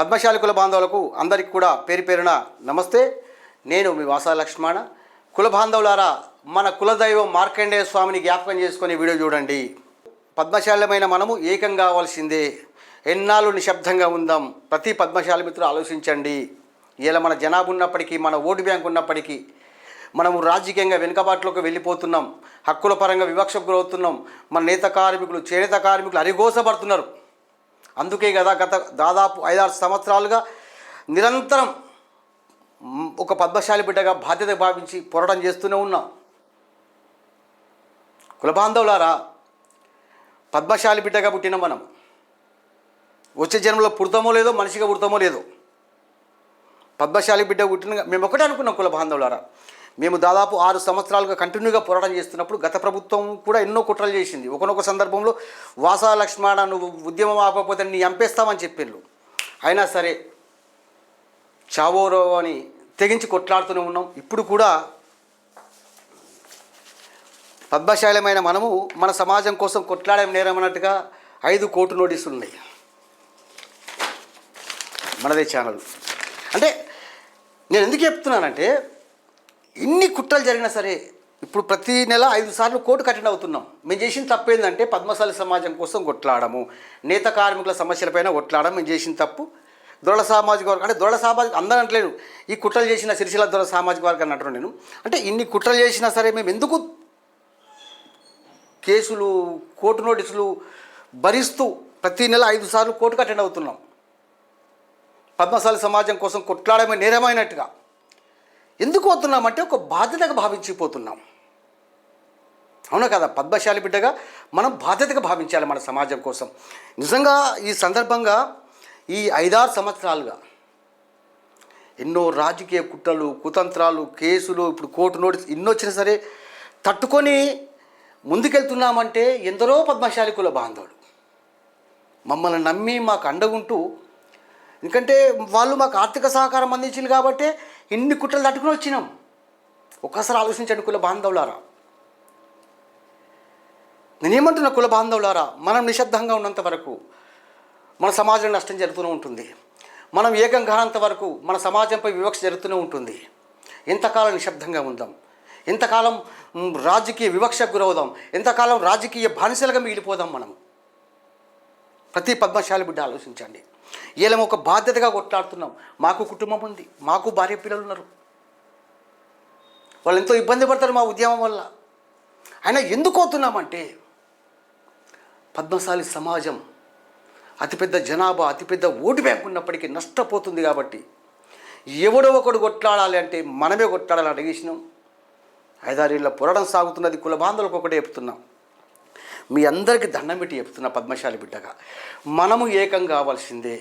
పద్మశాలి కుల బాంధవులకు అందరికీ కూడా పేరు పేరున నమస్తే. నేను మీ వాసా లక్ష్మణ. కుల బాంధవులారా మన కులదైవం మార్కండేయ స్వామిని జ్ఞాపకం చేసుకునే వీడియో చూడండి. పద్మశాలమైన మనము ఏకం కావాల్సిందే. ఎన్నాళ్ళు నిశ్శబ్దంగా ఉందాం. ప్రతి పద్మశాలి మిత్రులు ఆలోచించండి. ఇలా మన జనాభా ఉన్నప్పటికీ మన ఓటు బ్యాంక్ ఉన్నప్పటికీ మనము రాజకీయంగా వెనుకబాటులోకి వెళ్ళిపోతున్నాం. హక్కుల పరంగా వివక్షకు గురవుతున్నాం. మన నేత కార్మికులు చేనేత కార్మికులు అరిగోసపడుతున్నారు. అందుకే కదా గత దాదాపు ఐదారు సంవత్సరాలుగా నిరంతరం ఒక పద్మశాలి బిడ్డగా బాధ్యత భావించి పోరాటం చేస్తూనే ఉన్నాం. కులబాంధవులారా పద్మశాలి బిడ్డగా పుట్టిన మనం వచ్చే జన్మలో పుడతామో లేదో మనిషిగా పుడతామో లేదో పద్మశాలి బిడ్డ పుట్టిన మేము ఒకటే అనుకున్నాం కుల బాంధవులారా. మేము దాదాపు ఆరు సంవత్సరాలుగా కంటిన్యూగా పోరాటం చేస్తున్నప్పుడు గత ప్రభుత్వం కూడా ఎన్నో కుట్రలు చేసింది. ఒకనొక సందర్భంలో వాసా లక్ష్మణ నువ్వు ఉద్యమం ఆపకపోతే నీ చంపేస్తామని చెప్పిండ్రు అయినా సరే చావోరో అని తెగించి కొట్లాడుతూనే ఉన్నాం. ఇప్పుడు కూడా పద్మశాలమైన మనము మన సమాజం కోసం కొట్లాడడం నేరమన్నట్టుగా ఐదు కోటు నోటీసులు ఉన్నాయి. మనదే ఛానల్. అంటే నేను ఎందుకు చెప్తున్నానంటే ఇన్ని కుట్రలు జరిగినా సరే ఇప్పుడు ప్రతి నెల ఐదు సార్లు కోర్టు కఠిన అవుతున్నాం. మేము చేసిన తప్పు ఏంటంటే పద్మశాలి సమాజం కోసం కొట్లాడము. నేత కార్మికుల సమస్యలపైన కొట్లాడడం మేము చేసిన తప్పు. దొరల సామాజిక వర్గం అంటే దొరల సామాజిక అందరూ అంటలేను ఈ కుట్రలు చేసిన సిరిసిల దొరల సామాజిక వర్గాన్ని అంటాను నేను. అంటే ఇన్ని కుట్రలు చేసినా సరే మేము ఎందుకు కేసులు కోర్టు నోటీసులు భరిస్తూ ప్రతి నెల ఐదు సార్లు కోర్టుకు అటెండ్ అవుతున్నాం? పద్మశాలి సమాజం కోసం కొట్లాడమే నేరమైనట్టుగా. ఎందుకు అవుతున్నామంటే ఒక బాధ్యతగా భావించిపోతున్నాం. అవునా కదా? పద్మశాలి బిడ్డగా మనం బాధ్యతగా భావించాలి మన సమాజం కోసం. నిజంగా ఈ సందర్భంగా ఈ ఐదారు సంవత్సరాలుగా ఎన్నో రాజకీయ కుట్రలు కుతంత్రాలు కేసులు ఇప్పుడు కోర్టు నోటీస్ ఇన్ని వచ్చినా సరే తట్టుకొని ముందుకెళ్తున్నామంటే ఎందరో పద్మశాలి కుల బాంధవులు. మమ్మల్ని నమ్మి మాకు అండగుంటూ ఎందుకంటే వాళ్ళు మాకు ఆర్థిక సహకారం అందించింది కాబట్టి ఇన్ని కుట్రలు తట్టుకుని వచ్చినాం? ఒక్కసారి ఆలోచించండి కుల బాంధవులారా. నేనేమంటున్నా కుల బాంధవులారా మనం నిశ్శబ్దంగా ఉన్నంత వరకు మన సమాజంలో నష్టం జరుగుతూనే ఉంటుంది. మనం ఏకం కానంత వరకు మన సమాజంపై వివక్ష జరుగుతూనే ఉంటుంది. ఎంతకాలం నిశ్శబ్దంగా ఉందాం? ఎంతకాలం రాజకీయ వివక్షకు గురవుదాం? ఎంతకాలం రాజకీయ బానిసలుగా మిగిలిపోదాం మనం? ప్రతి పద్మశాలి బిడ్డ ఆలోచించండి. వీళ్ళం ఒక బాధ్యతగా కొట్లాడుతున్నాం. మాకు కుటుంబం ఉంది. మాకు భార్య పిల్లలు ఉన్నారు. వాళ్ళు ఎంతో ఇబ్బంది పడతారు మా ఉద్యమం వల్ల. అయినా ఎందుకు అవుతున్నామంటే పద్మశాలి సమాజం అతిపెద్ద జనాభా అతిపెద్ద ఓటు బ్యాంక్ ఉన్నప్పటికీ నష్టపోతుంది కాబట్టి ఎవడో ఒకడు కొట్లాడాలి అంటే మనమే కొట్లాడాలని అడిగేసినాం. ఐదారేళ్ళ పోరాటం సాగుతున్నది కుల బాంధవులకు ఒకటే చెప్తున్నాం. మీ అందరికీ దండం పెట్టి చెప్తున్నా పద్మశాలి బిడ్డగా. మనము ఏకం కావాల్సిందే.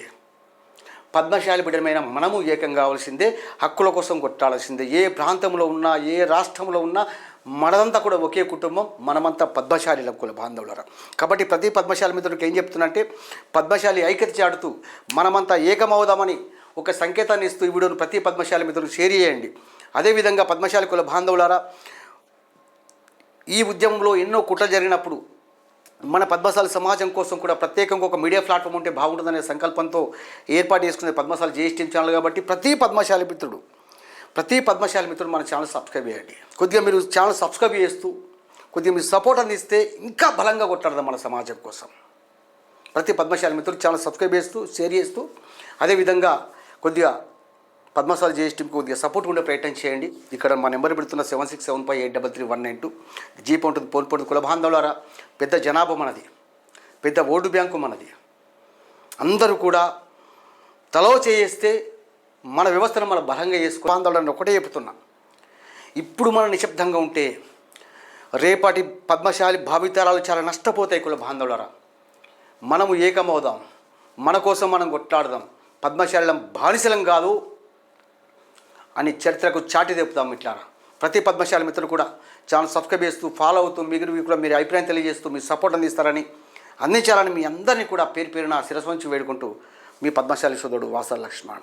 పద్మశాలి బిడ్డమైన మనము ఏకం కావాల్సిందే. హక్కుల కోసం కొట్టాల్సిందే. ఏ ప్రాంతంలో ఉన్నా ఏ రాష్ట్రంలో ఉన్నా మనదంతా కూడా ఒకే కుటుంబం మనమంతా పద్మశాలి కుల బాంధవులరా. కాబట్టి ప్రతి పద్మశాలి మిత్రుడికి ఏం చెప్తున్నంటే పద్మశాలి ఐక్యత చాడుతూ మనమంతా ఏకమవుదామని ఒక సంకేతాన్ని ఇస్తూ ఈ వీడియోను ప్రతి పద్మశాలి మిత్రుడు షేర్ చేయండి. అదేవిధంగా పద్మశాలి కుల బాంధవులారా ఈ ఉద్యమంలో ఎన్నో కుట్ర జరిగినప్పుడు మన పద్మశాలి సమాజం కోసం కూడా ప్రత్యేకంగా ఒక మీడియా ప్లాట్ఫామ్ ఉంటే బాగుంటుందనే సంకల్పంతో ఏర్పాటు చేసుకునే పద్మశాలి జిఎస్టీ ఛానల్ కాబట్టి ప్రతి పద్మశాలి మిత్రుడు ప్రతి పద్మశాలి మిత్రుడు మన ఛానల్ సబ్స్క్రైబ్ చేయండి. కొద్దిగా మీరు ఛానల్ సబ్స్క్రైబ్ చేస్తూ కొద్దిగా మీరు సపోర్ట్ అందిస్తే ఇంకా బలంగా కొట్టాడదాం మన సమాజం కోసం. ప్రతి పద్మశాలి మిత్రుడు ఛానల్ సబ్స్క్రైబ్ చేస్తూ షేర్ చేస్తూ అదేవిధంగా కొద్దిగా పద్మశాలి జిఎస్టీకి కొద్దిగా సపోర్ట్ ఉండే ప్రయత్నం చేయండి. ఇక్కడ మా నెంబర్ పెడుతున్న seven six seven five eight double three one nine two. Jeep ఉంటుంది పోన్ పోటీ కుల పెద్ద జనాభా మనది పెద్ద ఓటు బ్యాంకు మనది. అందరూ కూడా తలో చేస్తే మన వ్యవస్థను మనం బలంగా చేసుకో ఆందోళన ఒకటే చెప్తున్నా. ఇప్పుడు మనం నిశ్శబ్దంగా ఉంటే రేపటి పద్మశాలి భావితరాలు చాలా నష్టపోతాయి కుల బాంధవులరా. మనము ఏకమవుదాం మన కోసం మనం కొట్లాడదాం. పద్మశాలం బానిసలం కాదు అని చరిత్రకు చాటి తెప్పుతాం ఇట్లా ప్రతి పద్మశాల మిత్రులు కూడా ఛానల్ సబ్స్క్రైబ్ చేస్తూ ఫాలో అవుతూ మిగిలిన కూడా మీరు అభిప్రాయం తెలియజేస్తూ మీ సపోర్ట్ అందిస్తారని అందించాలని మీ అందరినీ కూడా పేరు పేరున శిరస్వంచి వేడుకుంటూ మీ పద్మశాలి సోదరుడు వాసల లక్ష్మణ.